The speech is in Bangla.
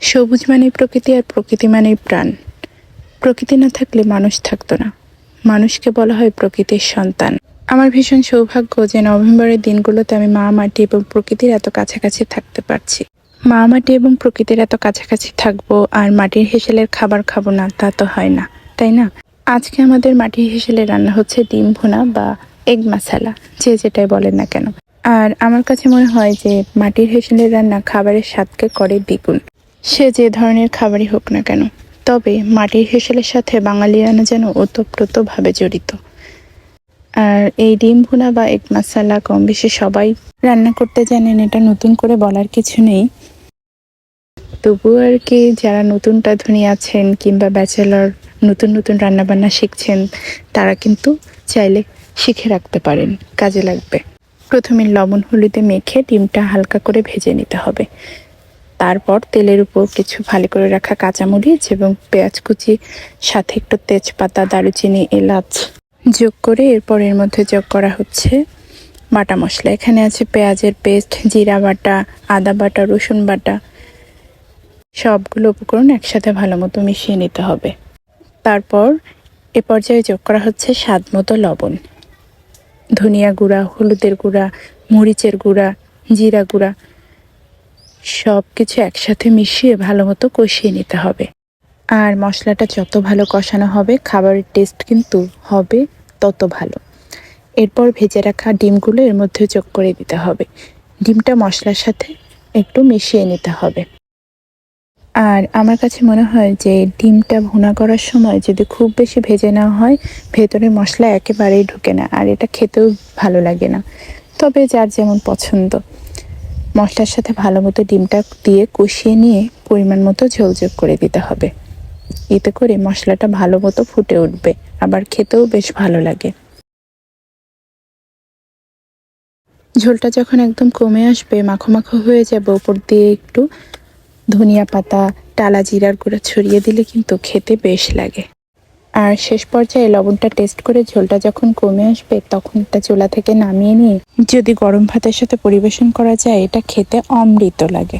সবুজ মানেই প্রকৃতি আর প্রকৃতি মানেই প্রাণ। প্রকৃতি না থাকলে মানুষ থাকতো না। মানুষকে বলা হয় প্রকৃতির সন্তান। আমার ভীষণ সৌভাগ্য যে নভেম্বরের দিনগুলোতে আমি মা মাটি এবং প্রকৃতির এত কাছাকাছি থাকতে পারছি। মা মাটি এবং প্রকৃতির এত কাছাকাছি থাকব আর মাটির হেসেলের খাবার খাব না, তা তো হয় না, তাই না? আজকে আমাদের মাটির হেসেলে রান্না হচ্ছে ডিম ভুনা বা এগ মশালা, যে যেটাই বলেন না কেন। আর আমার কাছে মনে হয় যে মাটির হেসেলের রান্না খাবারের স্বাদকে করে দ্বিগুণ। সে যে ধরনের খাবারই হোক না কেন, তবে মাটির হেসেলের সাথে বাঙালিয়ানা যেন ওতপ্রোতভাবে জড়িত। আর এই ডিম ভুনা বা এক মশালা কম বেশি সবাই রান্না করতে জানেন, এটা নতুন করে বলার কিছু নেই। তবুও আর কি যারা নতুন রাঁধুনি আছেন কিংবা ব্যাচেলর, নতুন নতুন রান্নাবান্না শিখছেন, তারা কিন্তু চাইলে শিখে রাখতে পারেন, কাজে লাগবে। প্রথমে লবণ হলুদে মেখে ডিমটা হালকা করে ভেজে নিতে হবে। তারপর তেলের উপর কিছু ভালো করে রাখা কাঁচামরিচ এবং পেঁয়াজ কুচি, সাথে একটু তেজপাতা, দারুচিনি, এলাচ যোগ করে এরপর এর মধ্যে যোগ করা হচ্ছে বাটা মশলা। এখানে আছে পেঁয়াজের পেস্ট, জিরা বাটা, আদা বাটা, রসুন বাটা। সবগুলো উপকরণ একসাথে ভালো মতো মিশিয়ে নিতে হবে। তারপর এ পর্যায়ে যোগ করা হচ্ছে স্বাদ মতো লবণ। ধনিয়া গুঁড়া, হলুদের গুঁড়া, মরিচের গুঁড়া, জিরা গুঁড়া সব কিছু একসাথে মিশিয়ে ভালো মতো কষিয়ে নিতে হবে। আর মশলাটা যত ভালো কষানো হবে, খাবারের টেস্ট কিন্তু হবে তত ভালো। এরপর ভেজে রাখা ডিমগুলো এর মধ্যে যোগ করে দিতে হবে। ডিমটা মশলার সাথে একটু মিশিয়ে নিতে হবে। আর আমার কাছে মনে হয় যে ডিমটা ভুনা করার সময় যদি খুব বেশি ভেজে নেওয়া হয়, ভেতরে মশলা একেবারেই ঢুকে না। আর এটা খেতেও ভালো লাগে না। তবে যার যেমন পছন্দ। মশলার সাথে ভালো মতো ডিমটা দিয়ে কষিয়ে নিয়ে পরিমাণ মতো ঝোল করে দিতে হবে। এতে করে মশলাটা ভালো মতো ফুটে উঠবে, আবার খেতেও বেশ ভালো লাগে। ঝোলটা যখন একদম কমে আসবে, মাখো মাখো হয়ে যাবে ওপর দিয়ে একটু ধনিয়া পাতা, টালা জিরার গুঁড়া ছড়িয়ে দিলে কিন্তু খেতে বেশ লাগে। আর শেষ পর্যায়ে লবণটা টেস্ট করে ঝোলটা যখন কমে আসবে, তখন এটা চোলা থেকে নামিয়ে নিয়ে যদি গরম ভাতের সাথে পরিবেশন করা যায়, এটা খেতে অমৃত লাগে।